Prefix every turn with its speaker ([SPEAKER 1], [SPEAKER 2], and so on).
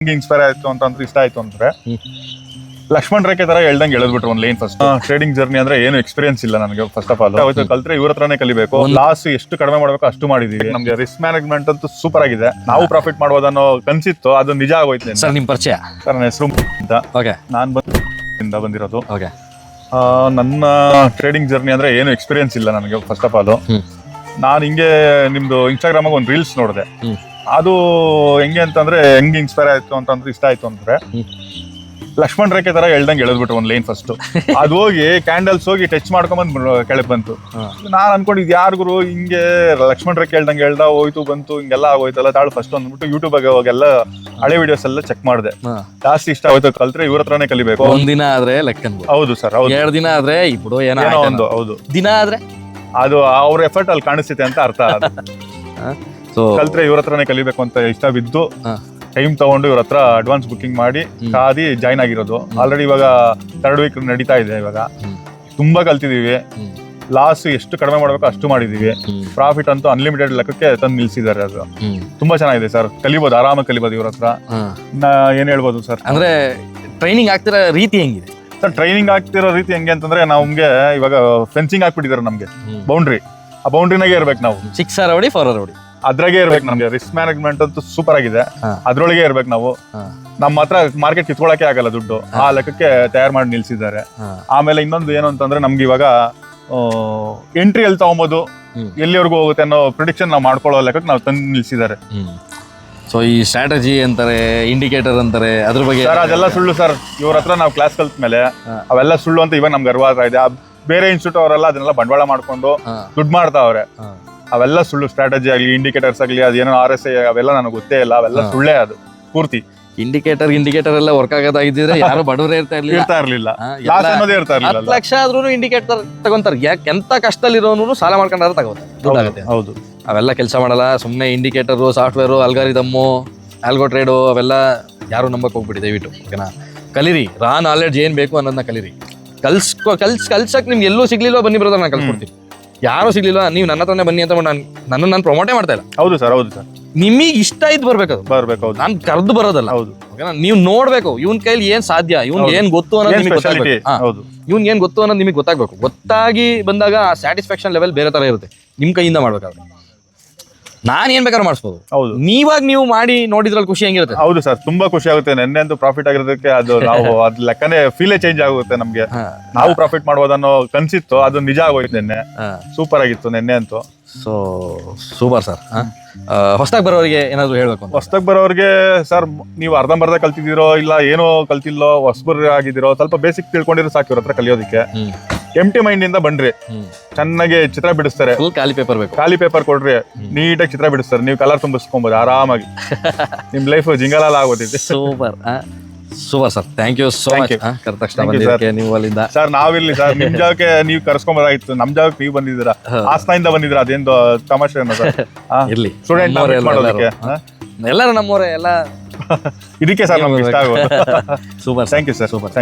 [SPEAKER 1] ಹೆಂಗೆ ಇನ್ಸ್ಪೈರ್ ಆಯ್ತು ಅಂತ ಅಂದ್ರೆ ಇಷ್ಟ ಆಯ್ತು ಅಂದ್ರೆ ಲಕ್ಷ್ಮಣ್ ರೇಖೆ ತರ ಹೇಳ್ದಂಗೆ ಎಳೆದ್ಬಿಟ್ರು ಒಂದು ಲೈನ್ ಫಸ್ಟ್ ಟ್ರೇಡಿಂಗ್ ಜರ್ನಿ ಅಂದ್ರೆ ಏನು ಎಕ್ಸ್ಪೀರಿಯನ್ಸ್ ಇಲ್ಲ ನನಗೆ ಫಸ್ಟ್ ಆಫ್ ಆಲ್ ಅವತ್ತು ಕಲ್ತ್ರೆ ಇವ್ರ ಹತ್ರನೇ ಕಲಿಬೇಕು. ಲಾಸ್ ಎಷ್ಟು ಕಡಿಮೆ ಮಾಡ್ಬೇಕು ಅಷ್ಟು ಮಾಡಿದೀವಿ. ನಮ್ಗೆ ರಿಸ್ಕ್ ಮ್ಯಾನೇಜ್ಮೆಂಟ್ ಅಂತೂ ಸೂಪರ್ ಆಗಿದೆ. ನಾವು ಪ್ರಾಫಿಟ್ ಮಾಡ್ಬೋದನ್ನೋ ಕನ್ಸಿತ್ತು ಅದು ನಿಜ ಆಗೋಯ್ತು
[SPEAKER 2] ಸರ್ ನಿಮ್ ಪರಿಚಯ?
[SPEAKER 1] ಸರ್ ನನ್ನ ಹೆಸರು ಅಂತ
[SPEAKER 2] ಓಕೆ
[SPEAKER 1] ನಾನು ಬಂದ ಬಂದಿರೋದು. ನನ್ನ ಟ್ರೇಡಿಂಗ್ ಜರ್ನಿ ಅಂದ್ರೆ ಏನು ಎಕ್ಸ್ಪೀರಿಯನ್ಸ್ ಇಲ್ಲ ನನಗೆ ಫಸ್ಟ್ ಆಫ್ ಆಲ್. ನಾನು ಹಿಂಗೆ ನಿಮ್ದು ಇನ್ಸ್ಟಾಗ್ರಾಮ್ ಒಂದು ರೀಲ್ಸ್ ನೋಡಿದೆ. ಅದು ಹೆಂಗೆ ಅಂತಂದ್ರೆ ಹೆಂಗೆ ಇನ್ಸ್ಪೈರ್ ಆಯ್ತು ಅಂತಂದ್ರೆ ಇಷ್ಟ ಆಯ್ತು ಅಂದ್ರೆ. ಲಕ್ಷ್ಮಣ್ ರೇಖೆ ತರ ಹೇಳ್ದಂಗೆ ಎಳೆದ್ಬಿಟ್ರು ಒಂದು ಲೈನ್ ಫಸ್ಟ್ ಅದು ಹೋಗಿ ಕ್ಯಾಂಡಲ್ಸ್ ಹೋಗಿ ಟಚ್ ಮಾಡ್ಕೊಂಬಂದ್ ಕೆಳಗೆ ಬಂತು. ನಾನು ಅನ್ಕೊಂಡಿದ್ದು ಯಾರಿಗೂ ಹಿಂಗೆ ಲಕ್ಷ್ಮಣ್ ರೇಖೆ ಹೇಳ್ದಂಗೆ ಹೇಳ್ದ ಹೋಯ್ತು ಬಂತು ಹಿಂಗೆಲ್ಲ ಆಗೋಯ್ತಲ್ಲ ತಾಳು ಫಸ್ಟ್ ಅಂದ್ಬಿಟ್ಟು ಯೂಟ್ಯೂಬ್ ಹೋಗೆಲ್ಲ ಹಳೆ ವಿಡಿಯೋಸ್ ಎಲ್ಲ ಚೆಕ್ ಮಾಡಿದೆ. ಜಾಸ್ತಿ ಇಷ್ಟ ಆಯ್ತು ಕಲ್ತ್ರೆ ಇವ್ರ ಹತ್ರನೇ ಕಲಿಬೇಕು.
[SPEAKER 2] ಒಂದಿನ ಆದ್ರೆ ಲೆಕ್ಕ
[SPEAKER 1] ಹೌದು ಸರ್ ಹೌದು.
[SPEAKER 2] ಎರಡು ದಿನ ಆದ್ರೆ ಇಬ್ರು ಏನೋ
[SPEAKER 1] ಒಂದು ಹೌದು.
[SPEAKER 2] ದಿನ ಆದ್ರೆ?
[SPEAKER 1] ಅದು ಅವ್ರ ಎಫರ್ಟ್ ಅಲ್ಲಿ ಕಾಣಿಸುತ್ತೆ ಅಂತ ಅರ್ಥ.
[SPEAKER 2] ಸೊ
[SPEAKER 1] ಕಲ್ತ್ರೆ ಇವ್ರ ಹತ್ರನೇ ಕಲಿಬೇಕು ಅಂತ ಇಷ್ಟ ಬಿದ್ದು ಟೈಮ್ ತಗೊಂಡು ಇವ್ರ ಹತ್ರ ಅಡ್ವಾನ್ಸ್ ಬುಕಿಂಗ್ ಮಾಡಿ ಕಾದಿ ಜಾಯ್ನ್ ಆಗಿರೋದು. ಆಲ್ರೆಡಿ ಇವಾಗ ಥರ್ಡ್ ವೀಕ್ ನಡೀತಾ ಇದೆ ಇವಾಗ. ತುಂಬಾ ಕಲ್ತಿದೀವಿ. ಲಾಸ್ ಎಷ್ಟು ಕಡಿಮೆ ಮಾಡಬೇಕು ಅಷ್ಟು ಮಾಡಿದೀವಿ. ಪ್ರಾಫಿಟ್ ಅಂತೂ ಅನ್ಲಿಮಿಟೆಡ್ ಲೆಕ್ಕಕ್ಕೆ ತಂದು ನಿಲ್ಸಿದ್ದಾರೆ ಅದು. ತುಂಬಾ ಚೆನ್ನಾಗಿದೆ ಸರ್. ಕಲಿಬೋದು ಆರಾಮಾಗಿ ಕಲಿಬೋದು ಇವ್ರ ಹತ್ರ. ನಾ ಏನ್ ಹೇಳ್ಬೋದು ಸರ್?
[SPEAKER 2] ಅಂದ್ರೆ ಟ್ರೈನಿಂಗ್ ಆಗ್ತಿರೋ ರೀತಿ ಹೆಂಗಿದೆ?
[SPEAKER 1] ಸರ್ ಟ್ರೈನಿಂಗ್ ಆಗ್ತಿರೋ ರೀತಿ ಹೆಂಗೆ ಅಂತಂದ್ರೆ ನಮ್ಗೆ ಇವಾಗ ಫೆನ್ಸಿಂಗ್ ಹಾಕ್ಬಿಟ್ಟಿದ್ದಾರೆ ನಮ್ಗೆ. ಬೌಂಡ್ರಿ ಆ ಬೌಂಡ್ರಿನಾಗೆ ಇರ್ಬೇಕು ನಾವು.
[SPEAKER 2] ಸಿಕ್ಸ್ ಆರ್ ಅವಡಿ ಫೋರ್ ಹೊಡಿ
[SPEAKER 1] ಅದ್ರಾಗೆ ಇರ್ಬೇಕು ನಮ್ಗೆ. ರಿಸ್ಕ್ ಮ್ಯಾನೇಜ್ಮೆಂಟ್ ಅಂತೂ ಸೂಪರ್ ಆಗಿದೆ. ಅದ್ರೊಳಗೆ ಇರ್ಬೇಕು ನಾವು. ನಮ್ಮ ಹತ್ರ ಮಾರ್ಕೆಟ್ ಕಿತ್ಕೊಳಕ್ಕೆ ಆಗಲ್ಲ ದುಡ್ಡು. ಆ ಲೆಕ್ಕಕ್ಕೆ ತಯಾರು ಮಾಡಿ ನಿಲ್ಸಿದ್ದಾರೆ. ಆಮೇಲೆ ಇನ್ನೊಂದು ಏನು ಅಂತಂದ್ರೆ ನಮ್ಗೆ ಇವಾಗ ಎಂಟ್ರಿ ಎಲ್ಲಿ ತಗೊಬೋದು. ಎಲ್ಲಿವರೆಗೂ ಹೋಗುತ್ತೆ ಅನ್ನೋ ಪ್ರಿಡಿಕ್ಷನ್ ನಾವು ಮಾಡ್ಕೊಳ್ಳೋ ಲೆಕ್ಕಕ್ಕೆ ನಾವು ತಂದು ನಿಲ್ಸಿದ್ದಾರೆ.
[SPEAKER 2] ಸೊ ಈ ಸ್ಟ್ರಾಟಜಿ ಅಂತಾರೆ ಇಂಡಿಕೇಟರ್ ಅಂತಾರೆ ಅದ್ರ ಬಗ್ಗೆ
[SPEAKER 1] ಸರ್ ಅದೆಲ್ಲ ಸುಳ್ಳು ಸರ್ ಇವ್ರ ಹತ್ರ ನಾವು ಕ್ಲಾಸ್ ಕಲ್ತ ಮೇಲೆ ಅವೆಲ್ಲ ಸುಳ್ಳು ಅಂತ ಇವಾಗ ನಮ್ಗೆ ಗರ್ವ ಆಗ್ತಾ ಇದೆ. ಆ ಬೇರೆ ಇನ್ಸ್ಟಿಟ್ಯೂಟ್ ಅವರೆಲ್ಲ ಅದನ್ನೆಲ್ಲ ಬಂಡವಾಳ ಮಾಡ್ಕೊಂಡು. ದುಡ್ಡು ಮಾಡ್ತಾವ್ರೆ. ಅವೆಲ್ಲ ಸುಳ್ಳು ಸ್ಟ್ರಾಟಜಿ ಆಗಲಿ ಇಂಡಿಕೇಟರ್ಸ್ ಆಗಲಿ ಅದೇನೋ ಆರ್ ಎಸ್ ಐ ಅವೆಲ್ಲ ನನಗೆ ಗೊತ್ತೇ ಇಲ್ಲ. ಅವೆಲ್ಲ ಸುಳ್ಳೇ ಅದು ಪೂರ್ತಿ.
[SPEAKER 2] ಇಂಡಿಕೇಟರ್ ಇಂಡಿಕೇಟರ್ ಎಲ್ಲ ವರ್ಕ್ ಆಗೋದಾಗಿದ್ರೆ ಯಾರು ಬಡವರೇ ಇರ್ತಾ ಇರ್ಲಿಲ್ಲ.
[SPEAKER 1] ಇರ್ತಾ ಇರ್ಲಿಲ್ಲ.
[SPEAKER 2] ಹಾ,
[SPEAKER 1] ಲಾಸ್ ಅನ್ನೋದೇ ಇರ್ತಾ
[SPEAKER 2] ಹತ್ತು
[SPEAKER 1] ಇರ್ಲಿಲ್ಲ
[SPEAKER 2] ಲಕ್ಷ ಆದ್ರೂ ಇಂಡಿಕೇಟರ್ ತಗೊಂತಾರೆ. ಯಾಕೆ ಎಂತ ಕಷ್ಟದಲ್ಲಿರೋನು ಸಾಲ ಮಾಡ್ಕೊಂಡ್ರೆ ತಗೋತಾರೆ. ದುಡ್ಡಾಗುತ್ತೆ
[SPEAKER 1] ಹೌದು
[SPEAKER 2] ಅವೆಲ್ಲ ಕೆಲಸ ಮಾಡಲ್ಲ. ಸುಮ್ಮನೆ indicator software algorithm algo trade ಅವೆಲ್ಲ ಯಾರು ನಂಬಕ್ ಹೋಗ್ಬಿಡಿ ದಯವಿಟ್ಟು ಓಕೆನಾ? ಕಲೀರಿ. ರಾ ನಾಲೆಡ್ಜ್ ಏನ್ ಬೇಕು ಅನ್ನೋದನ್ನ ಕಲೀರಿ. ಕಲ್ಸ್ಕೊ ಕಲ್ಸ್ ಕಲ್ಸಕ್ ನಿಮ್ಗೆ ಎಲ್ಲೂ ಸಿಗ್ಲಿಲ್ವ ಬನ್ನಿ ಬ್ರದರ್ ನಾನು ಕಲ್ಸ್ಕೊಡ್ತೀನಿ. ಯಾರು ಸಿಗ್ಲಿಲ್ಲ. ನೀವು ನನ್ನ ಹತ್ರನೇ ಬನ್ನಿ ಅಂತ ನಾನು ನನ್ನ ನಾನು ಪ್ರಮೋಟೇ ಮಾಡ್ತಾ ಇಲ್ಲ.
[SPEAKER 1] ಹೌದು ಸರ್ ಹೌದು ಸರ್.
[SPEAKER 2] ನಿಮಗೆ ಇಷ್ಟ ಇದ್ ಬರ್ಬೇಕು ಅದು.
[SPEAKER 1] ಬರ್ಬೇಕು ಹೌದು.
[SPEAKER 2] ನಾನು ಕರೆದು ಬರೋದಲ್ಲ.
[SPEAKER 1] ಹೌದು.
[SPEAKER 2] ಓಕೆನಾ ನೀವು ನೋಡ್ಬೇಕು ಇವನ್ ಕೈಲಿ ಏನ್ ಸಾಧ್ಯ ಇವನ್. ಏನ್ ಗೊತ್ತು ಅನ್ನೋದು ನಿಮಗೆ ಗೊತ್ತಾಗಬೇಕು.
[SPEAKER 1] ಹೌದು.
[SPEAKER 2] ಇವ್ನ್ ಏನ್ ಗೊತ್ತು ಅನ್ನೋದು ನಿಮಗೆ ಗೊತ್ತಾಗ್ಬೇಕು. ಗೊತ್ತಾಗಿ ಬಂದಾಗ ಆ ಸ್ಯಾಟಿಸ್ಫ್ಯಾಕ್ಷನ್ ಲೆವೆಲ್ ಬೇರೆ ತರ ಇರುತ್ತೆ. ನಿಮ್ ಕೈಯಿಂದ ಮಾಡ್ಬೇಕಾದ್ರೆ. ನಾನ್ ಏನ್ ಬೇಕಾದ್ರೂ ಮಾಡಿಸ್ಬೋದು.
[SPEAKER 1] ಹೌದು.
[SPEAKER 2] ನೀವಾಗ ನೀವು ಮಾಡಿ ನೋಡಿದ್ರಲ್ಲಿ ಖುಷಿ ಹೆಂಗಿರುತ್ತೆ?
[SPEAKER 1] ಹೌದು ಸರ್ ತುಂಬಾ ಖುಷಿ ಆಗುತ್ತೆ. ನೆನ್ನೆ ಅಂತೂ ಪ್ರಾಫಿಟ್ ಆಗಿರೋದಕ್ಕೆ ಅದು ನಾವು ಅದ್ ಲೆಕ್ಕನೇ ಫೀಲೇ ಚೇಂಜ್ ಆಗುತ್ತೆ ನಮ್ಗೆ. ನಾವು ಪ್ರಾಫಿಟ್ ಮಾಡ್ಬೋದನ್ನೋ ಕನ್ಸಿತ್ತು ಅದು ನಿಜ ಆಗೋಯ್ತು ನಿನ್ನೆ. ಸೂಪರ್ ಆಗಿತ್ತು ನೆನ್ನೆ ಅಂತೂ.
[SPEAKER 2] ಸೊ ಸೂಪರ್ ಸರ್ ಹೊಸದಾಗಿ ಬರೋರಿಗೆ ಏನಾದ್ರು ಹೇಳ್ಬೇಕು
[SPEAKER 1] ಹೊಸ್ದಾಗ್ ಬರೋರಿಗೆ ಸರ್ ನೀವು ಅರ್ಧಂಬರ್ಧ ಕಲ್ತಿದ್ದೀರೋ ಇಲ್ಲ ಏನೋ ಕಲ್ತಿಲ್ಲೋ ಹೊಸಬರ್ ಆಗಿದ್ದೀರೋ ಸ್ವಲ್ಪ ಬೇಸಿಕ್ ತಿಳ್ಕೊಂಡಿರೋ ಸಾಕು ಇವ್ರ ಹತ್ರ ಕಲಿಯೋದಕ್ಕೆ.
[SPEAKER 2] ಹ್ಮ್
[SPEAKER 1] ಎಂ ಟಿ ಮೈಂಡ್ ಇಂದ ಬನ್ರಿ. ಚೆನ್ನಾಗಿ ಚಿತ್ರ ಬಿಡಿಸ್ತಾರೆ.
[SPEAKER 2] ಫುಲ್ ಖಾಲಿ ಪೇಪರ್ ಬೇಕು.
[SPEAKER 1] ಖಾಲಿ ಪೇಪರ್ ಕೊಡ್ರಿ. ನೀಟಾಗಿ ಚಿತ್ರ ಬಿಡಿಸ್ತಾರೆ. ನೀವು ಕಲರ್ ತುಂಬಿಸ್ಕೊಬೋದು ಆರಾಮಾಗಿ. ನಿಮ್ ಲೈಫ್ ಜಿಂಗಲಾಲ ಆಗೋದಿದೆ.
[SPEAKER 2] Super super sir thank you so much. ಕರೆದ ತಕ್ಷಣ ಬಂದಿದ್ದಕ್ಕೆ ನೀವು ಅಲ್ಲಿಂದ.
[SPEAKER 1] ಸರ್ ನಾವಿಲ್ಲಿ ಸರ್ ನಿಮ್ ಜಾಗಕ್ಕೆ ನೀವು ಕರ್ಸ್ಕೊಂಬೋದಾಗಿತ್ತು ನಮ್ ಜಾಗಕ್ಕೆ ನೀವು ಬಂದಿದ್ದೀರಾ? ಹಾಸನದಿಂದ ಬಂದಿದ್ದೀರಾ? ಅದೇನು ತಮಾಷೆ ಸರ್
[SPEAKER 2] ಇರ್ಲಿ.
[SPEAKER 1] ಸ್ಟೂಡೆಂಟ್ ಮಾಡೋದಕ್ಕೆ.
[SPEAKER 2] ಎಲ್ಲರೂ. ನಮ್ಮವರೇ ಎಲ್ಲ.
[SPEAKER 1] ಇದಕ್ಕೆ ಸರ್ ನಮ್ಗೆ ಇಷ್ಟ ಆಗೋದು.
[SPEAKER 2] Super
[SPEAKER 1] thank you sir
[SPEAKER 2] super
[SPEAKER 1] thank